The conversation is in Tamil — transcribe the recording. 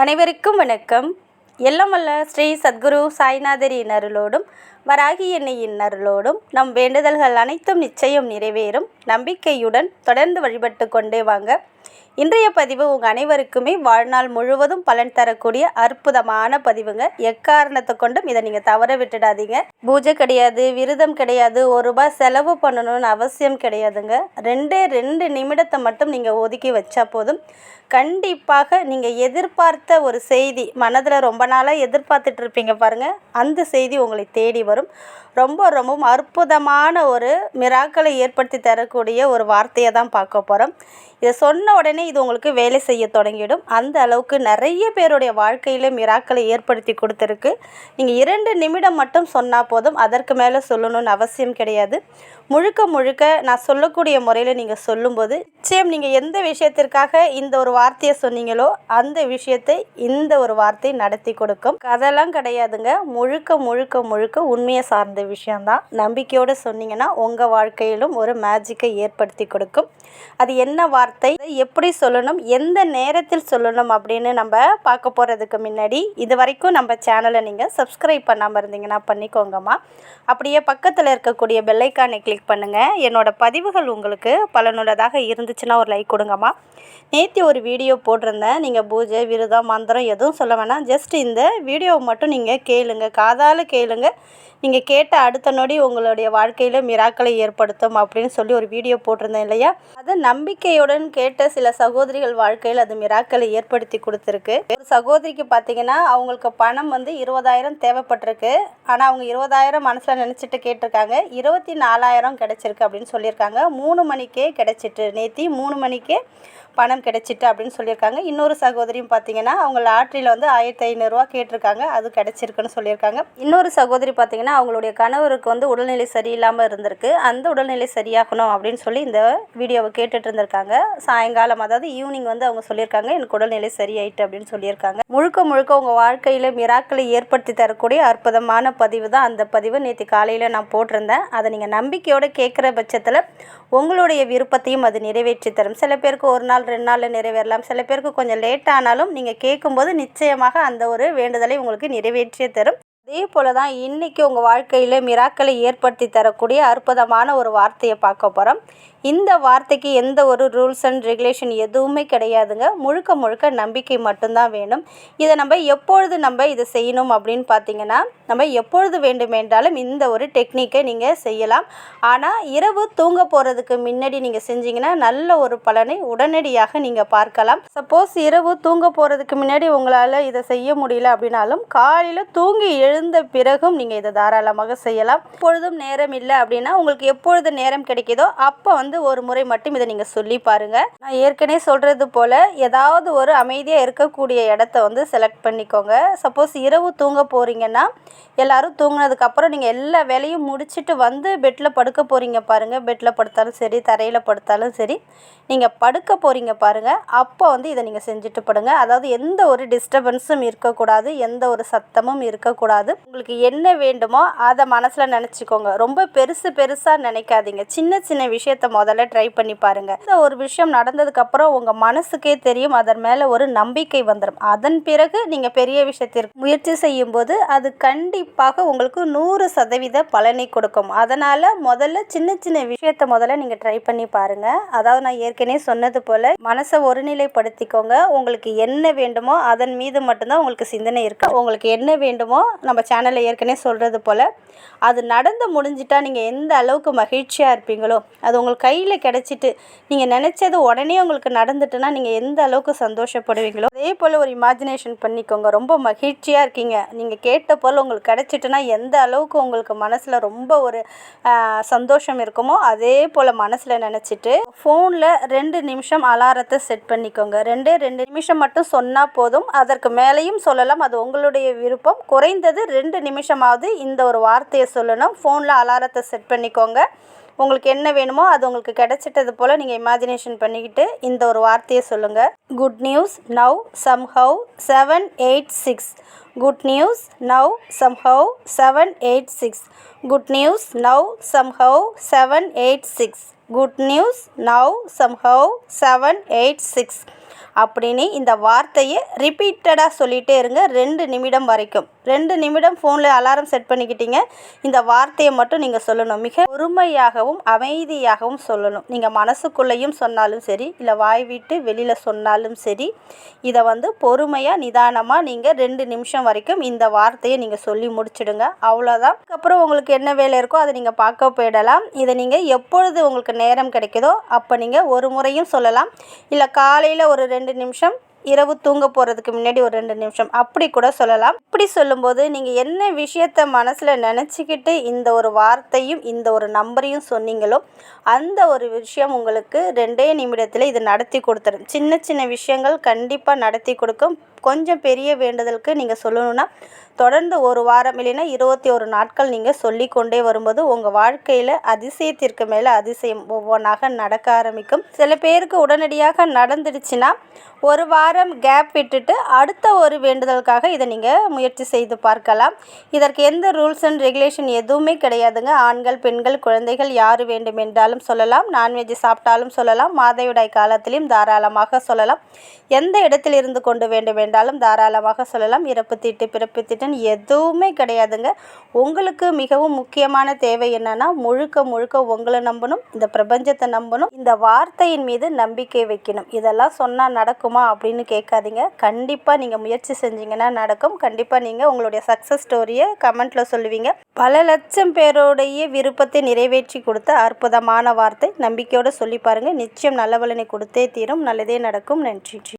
அனைவருக்கும் வணக்கம். எல்லாம் வல்ல ஸ்ரீ சத்குரு சாய்நாதரின் அருளோடும் வராகி எண்ணெயின் அருளோடும் நம் வேண்டுதல்கள் அனைத்தும் நிச்சயம் நிறைவேறும். நம்பிக்கையுடன் தொடர்ந்து வழிபட்டு கொண்டே வாங்க. இன்றைய பதிவு உங்கள் அனைவருக்குமே வாழ்நாள் முழுவதும் பலன் தரக்கூடிய அற்புதமான பதிவுங்க. எக்காரணத்தை கொண்டும் இதை நீங்கள் தவற விட்டுடாதீங்க. பூஜை கிடையாது விரதம் கிடையாது ஒரு ரூபாய் செலவு பண்ணணும்னு அவசியம் கிடையாதுங்க. ரெண்டே ரெண்டு நிமிடத்தை மட்டும் நீங்கள் ஒதுக்கி வச்சா போதும். கண்டிப்பாக நீங்கள் எதிர்பார்த்த ஒரு செய்தி மனதில் ரொம்ப நாளாக எதிர்பார்த்துட்டு இருப்பீங்க பாருங்கள் அந்த செய்தி உங்களை தேடி வரும். istiyorum. ரொம்ப ரொம்பவும் அற்புதமான ஒரு மிராக்களை ஏற்படுத்தி தரக்கூடிய ஒரு வார்த்தையை தான் பார்க்க போகிறோம் இதை சொன்ன உடனே இது உங்களுக்கு வேலை செய்ய தொடங்கிடும். அந்த அளவுக்கு நிறைய பேருடைய வாழ்க்கையில் மிராக்களை ஏற்படுத்தி கொடுத்துருக்கு. நீங்கள் இரண்டு நிமிடம் மட்டும் சொன்னால் போதும். அதற்கு மேலே சொல்லணும்னு அவசியம் கிடையாது. முழுக்க முழுக்க நான் சொல்லக்கூடிய முறையில் நீங்கள் சொல்லும்போது நிச்சயம் நீங்கள் எந்த விஷயத்திற்காக இந்த ஒரு வார்த்தையை சொன்னீங்களோ அந்த விஷயத்தை இந்த ஒரு வார்த்தை நடத்தி கொடுக்கும். கதெல்லாம் கிடையாதுங்க. முழுக்க முழுக்க முழுக்க உண்மையை சார்ந்த விஷயந்தான் நம்பிக்கையோடு சொன்னீங்கன்னா உங்கள் வாழ்க்கையிலும் ஒரு மேஜிக்கை ஏற்படுத்தி கொடுக்கும். அது என்ன வார்த்தை? எப்படி சொல்லணும்? எந்த நேரத்தில் சொல்லணும்? அப்படின்னு நம்ம பார்க்க போகிறதுக்கு முன்னாடி இது வரைக்கும் நம்ம சேனலை நீங்கள் சப்ஸ்கிரைப் பண்ணாமல் இருந்தீங்கன்னா பண்ணிக்கோங்கம்மா. அப்படியே பக்கத்தில் இருக்கக்கூடிய பெல்லைக்கானை கிளிக் பண்ணுங்கள் என்னோட பதிவுகள் உங்களுக்கு பலனுள்ளதாக இருந்துச்சுன்னா ஒரு லைக் கொடுங்கம்மா. நேற்று ஒரு வீடியோ போட்டிருந்தேன். நீங்கள் பூஜை விரதம் மந்திரம் எதுவும் சொல்ல வேணாம். ஜஸ்ட் இந்த வீடியோவை மட்டும் நீங்கள் கேளுங்க. காதால் கேளுங்க. நீங்கள் கேட்ட அடுத்த நொடி உங்களுடைய வாழ்க்கையில் மிராக்களை ஏற்படுத்தும் அப்படின்னு சொல்லி ஒரு வீடியோ போட்டிருந்தேன் இல்லையா? அது நம்பிக்கையுடன் கேட்ட சில சகோதரிகள் வாழ்க்கையில் அது மிராக்களை ஏற்படுத்தி கொடுத்துருக்கு. ஒரு சகோதரிக்கு பார்த்தீங்கன்னா அவங்களுக்கு பணம் வந்து இருபதாயிரம் தேவைப்பட்டிருக்கு. ஆனால் அவங்க இருபதாயிரம் மனசில் நினச்சிட்டு கேட்டிருக்காங்க. இருபத்தி நாலாயிரம் கிடச்சிருக்கு அப்படின்னு சொல்லியிருக்காங்க. மூணு மணிக்கே கிடச்சிட்டு நேத்தி மூணு மணிக்கே பணம் கிடச்சிட்டு அப்படின்னு சொல்லியிருக்காங்க. இன்னொரு சகோதரியும் பார்த்தீங்கன்னா அவங்க லாட்ரியில் வந்து ஆயிரத்தி ஐநூறுரூவா கேட்டிருக்காங்க. அது கிடச்சிருக்குன்னு சொல்லியிருக்காங்க. இன்னொரு சகோதரி பார்த்தீங்கன்னா அவங்களுடைய கணவருக்கு வந்து உடல்நிலை சரியில்லாமல் இருந்திருக்கு. அந்த உடல்நிலை சரியாகணும் அப்படின்னு சொல்லி இந்த வீடியோவை கேட்டுட்டு இருந்திருக்காங்க. சாயங்காலம் அதாவது ஈவினிங் வந்து அவங்க சொல்லியிருக்காங்க எனக்கு உடல்நிலை சரியாயிட்டு அப்படின்னு சொல்லியிருக்காங்க. முழுக்க முழுக்க உங்கள் வாழ்க்கையில் மிராக்களை ஏற்படுத்தி தரக்கூடிய அற்புதமான பதிவு தான் அந்த பதிவு. நேற்று காலையில் நான் போட்டிருந்தேன். அதை நீங்கள் நம்பிக்கையோடு கேட்குற பட்சத்தில் உங்களுடைய விருப்பத்தையும் அது நிறைவேற்றி தரும். சில பேருக்கு ஒரு நாள் ரெண்டு நாளில் நிறைவேறலாம். சில பேருக்கு கொஞ்சம் லேட் ஆனாலும் நீங்கள் கேட்கும்போது நிச்சயமாக அந்த ஒரு வேண்டுதலை உங்களுக்கு நிறைவேற்றியே தரும். அதே போல தான் இன்றைக்கி உங்கள் வாழ்க்கையில் மிராக்களை ஏற்படுத்தி தரக்கூடிய அற்புதமான ஒரு வார்த்தையை பார்க்க போகிறோம் இந்த வார்த்தைக்கு எந்த ஒரு ரூல்ஸ் அண்ட் ரெகுலேஷன் எதுவுமே கிடையாதுங்க. முழுக்க முழுக்க நம்பிக்கை மட்டும்தான் வேணும். இதை நம்ம எப்பொழுது நம்ம இதை செய்யணும் அப்படின்னு பார்த்தீங்கன்னா நம்ம எப்பொழுது வேண்டுமென்றாலும் இந்த ஒரு டெக்னிக்கை நீங்கள் செய்யலாம். ஆனால் இரவு தூங்க போகிறதுக்கு முன்னாடி நீங்கள் செஞ்சீங்கன்னா நல்ல ஒரு பலனை உடனடியாக நீங்கள் பார்க்கலாம். சப்போஸ் இரவு தூங்க போகிறதுக்கு முன்னாடி உங்களால் இதை செய்ய முடியல அப்படின்னாலும் காலையில் தூங்கி எழுந்த பிறகும் நீங்கள் இதை தாராளமாக செய்யலாம். எப்பொழுதும் நேரம் இல்லை அப்படின்னா உங்களுக்கு எப்பொழுது நேரம் கிடைக்கிதோ அப்போ வந்து ஒரு முறை மட்டும் இதை நீங்கள் சொல்லி பாருங்கள் நான் ஏற்கனவே சொல்கிறது போல் ஏதாவது ஒரு அமைதியாக இருக்கக்கூடிய இடத்த வந்து செலக்ட் பண்ணிக்கோங்க. சப்போஸ் இரவு தூங்க போகிறீங்கன்னா எல்லாரும் தூங்கினதுக்கப்புறம் நீங்கள் எல்லா வேலையும் முடிச்சுட்டு வந்து பெட்டில் படுக்க போகிறீங்க பாருங்கள் பெட்டில் படுத்தாலும் சரி தரையில் படுத்தாலும் சரி நீங்கள் படுக்க போகிறீங்க பாருங்கள் அப்போ வந்து இதை நீங்கள் செஞ்சுட்டு படுங்க. அதாவது எந்த ஒரு டிஸ்டர்பன்ஸும் இருக்கக்கூடாது எந்த ஒரு சத்தமும் இருக்கக்கூடாது. உங்களுக்கு என்ன வேண்டுமோ அதை மனசில் நினச்சிக்கோங்க. ரொம்ப பெருசு பெருசாக நினைக்காதீங்க. சின்ன சின்ன விஷயத்த முதல்ல ட்ரை பண்ணி பாருங்கள் இந்த ஒரு விஷயம் நடந்ததுக்கப்புறம் உங்கள் மனசுக்கே தெரியும் அதன் மேலே ஒரு நம்பிக்கை வந்துடும் அதன் பிறகு நீங்கள் பெரிய விஷயத்திற்கு முயற்சி செய்யும்போது அது கண்டிப்பாக உங்களுக்கு நூறு சதவீத பலனை கொடுக்கும். அதனால் முதல்ல சின்ன சின்ன விஷயத்த முதல்ல நீங்கள் ட்ரை பண்ணி பாருங்கள் அதாவது நான் ஏற்கனவே சொன்னது போல் மனசை ஒருநிலைப்படுத்திக்கோங்க. உங்களுக்கு என்ன வேண்டுமோ அதன் மீது மட்டும்தான் உங்களுக்கு சிந்தனை இருக்கு. உங்களுக்கு என்ன வேண்டுமோ நம்ம சேனலில் ஏற்கனவே சொல்கிறது போல் அது நடந்து முடிஞ்சிட்டா நீங்கள் எந்த அளவுக்கு மகிழ்ச்சியாக இருப்பீங்களோ அது உங்களுக்கு கையில் கிடச்சிட்டு நீங்கள் நினச்சது உடனே உங்களுக்கு நடந்துட்டுனா நீங்கள் எந்த அளவுக்கு சந்தோஷப்படுவீங்களோ அதே போல் ஒரு இமேஜினேஷன் பண்ணிக்கோங்க. ரொம்ப மகிழ்ச்சியாக இருக்கீங்க. நீங்கள் கேட்ட போல் உங்களுக்கு கிடச்சிட்டுனா எந்த அளவுக்கு உங்களுக்கு மனசில் ரொம்ப ஒரு சந்தோஷம் இருக்குமோ அதே போல் மனசில் நினச்சிட்டு ஃபோனில் ரெண்டு நிமிஷம் அலாரத்தை செட் பண்ணிக்கோங்க. ரெண்டே ரெண்டு நிமிஷம் மட்டும் சொன்னால் போதும். அதற்கு மேலேயும் சொல்லலாம். அது உங்களுடைய விருப்பம். குறைந்தது ரெண்டு நிமிஷமாவது இந்த ஒரு வார்த்தையை சொல்லணும். ஃபோனில் அலாரத்தை செட் பண்ணிக்கோங்க. உங்களுக்கு என்ன வேணுமோ அது உங்களுக்கு உங்களுக்கு கிடைச்சிட்டது போல் நீங்கள் இமேஜினேஷன் பண்ணிக்கிட்டு இந்த ஒரு வார்த்தையை சொல்லுங்கள் good news now somehow seven eight six good news now somehow seven eight six good news now somehow seven eight six good news now somehow seven eight six அப்படின்னு இந்த வார்த்தையை ரிப்பீட்டடாக சொல்லிகிட்டே இருங்க. ரெண்டு நிமிடம் வரைக்கும். ரெண்டு நிமிடம் ஃபோனில் அலாரம் செட் பண்ணிக்கிட்டீங்க. இந்த வார்த்தையை மட்டும் நீங்கள் சொல்லணும். மிக பொறுமையாகவும் அமைதியாகவும் சொல்லணும். நீங்கள் மனசுக்குள்ளேயும் சொன்னாலும் சரி இல்லை வாய் விட்டு வெளியில் சொன்னாலும் சரி இதை வந்து பொறுமையாக நிதானமாக நீங்கள் ரெண்டு நிமிஷம் வரைக்கும் இந்த வார்த்தையை நீங்கள் சொல்லி முடிச்சிடுங்க. அவ்வளோதான் அதுக்கப்புறம் உங்களுக்கு என்ன வேலை இருக்கோ அதை நீங்கள் பார்க்க போயிடலாம். இதை நீங்கள் எப்பொழுது உங்களுக்கு நேரம் கிடைக்குதோ அப்போ நீங்கள் ஒரு முறையும் சொல்லலாம். இல்லை காலையில் ஒரு ரெண்டு நிமிஷம் இரவு தூங்க போகிறதுக்கு முன்னாடி ஒரு ரெண்டு நிமிஷம். அப்படி கூட சொல்லலாம். இப்படி சொல்லும்போது நீங்கள் என்ன விஷயத்த மனசில் நினச்சிக்கிட்டு இந்த ஒரு வார்த்தையும் இந்த ஒரு நம்பரையும் சொன்னீங்களோ அந்த ஒரு விஷயம் உங்களுக்கு ரெண்டே நிமிடத்தில் இது நடத்தி கொடுத்துரும். சின்ன சின்ன விஷயங்கள் கண்டிப்பாக நடத்தி கொடுக்கும். கொஞ்சம் பெரிய வேண்டுதலுக்கு நீங்கள் சொல்லணும்னா தொடர்ந்து ஒரு வாரம் இல்லைன்னா இருபத்தி ஒரு நாட்கள் நீங்கள் சொல்லி கொண்டே வரும்போது உங்கள் வாழ்க்கையில் அதிசயத்திற்கு மேலே அதிசயம் ஒவ்வொன்றாக நடக்க ஆரம்பிக்கும். சில பேருக்கு உடனடியாக நடந்துடுச்சுன்னா ஒரு வாரம் கேப் விட்டுட்டு அடுத்த ஒரு வேண்டுதலுக்காக இதை நீங்கள் முயற்சி செய்து பார்க்கலாம். இதற்கு எந்த ரூல்ஸ் அண்ட் ரெகுலேஷன் எதுவுமே கிடையாதுங்க. ஆண்கள் பெண்கள் குழந்தைகள் யார் வேண்டுமென்றாலும் சொல்லலாம். நான்வெஜ் சாப்பிட்டாலும் சொல்லலாம். மாதவிடாய் காலத்திலையும் தாராளமாக சொல்லலாம். எந்த இடத்தில் இருந்து கொண்டு வேண்டும் என்றாலும் தாராளமாக சொல்லலாம். இறப்பு தீட்டு பிறப்பு தீட்டுன்னு எதுவுமே கிடையாதுங்க. உங்களுக்கு மிகவும் முக்கியமான தேவை என்னன்னா முழுக்க முழுக்க உங்களை நம்பணும் இந்த பிரபஞ்சத்தை நம்பணும் இந்த வார்த்தையின் மீது நம்பிக்கை வைக்கணும். இதெல்லாம் சொன்னால் நடக்குமா அப்படின்னு கேட்காதீங்க. கண்டிப்பாக நீங்கள் முயற்சி செஞ்சீங்கன்னா நடக்கும். கண்டிப்பாக நீங்கள் உங்களுடைய சக்ஸஸ் ஸ்டோரியை கமெண்ட்டில் சொல்லுவீங்க. பல லட்சம் பேருடைய விருப்பத்தை நிறைவேற்றி கொடுத்த அற்புதமான வார்த்தை. நம்பிக்கையோடு சொல்லி பாருங்கள் நிச்சயம் நல்ல பலனை கொடுத்தே தீரும். நல்லதே நடக்கும். நன்றி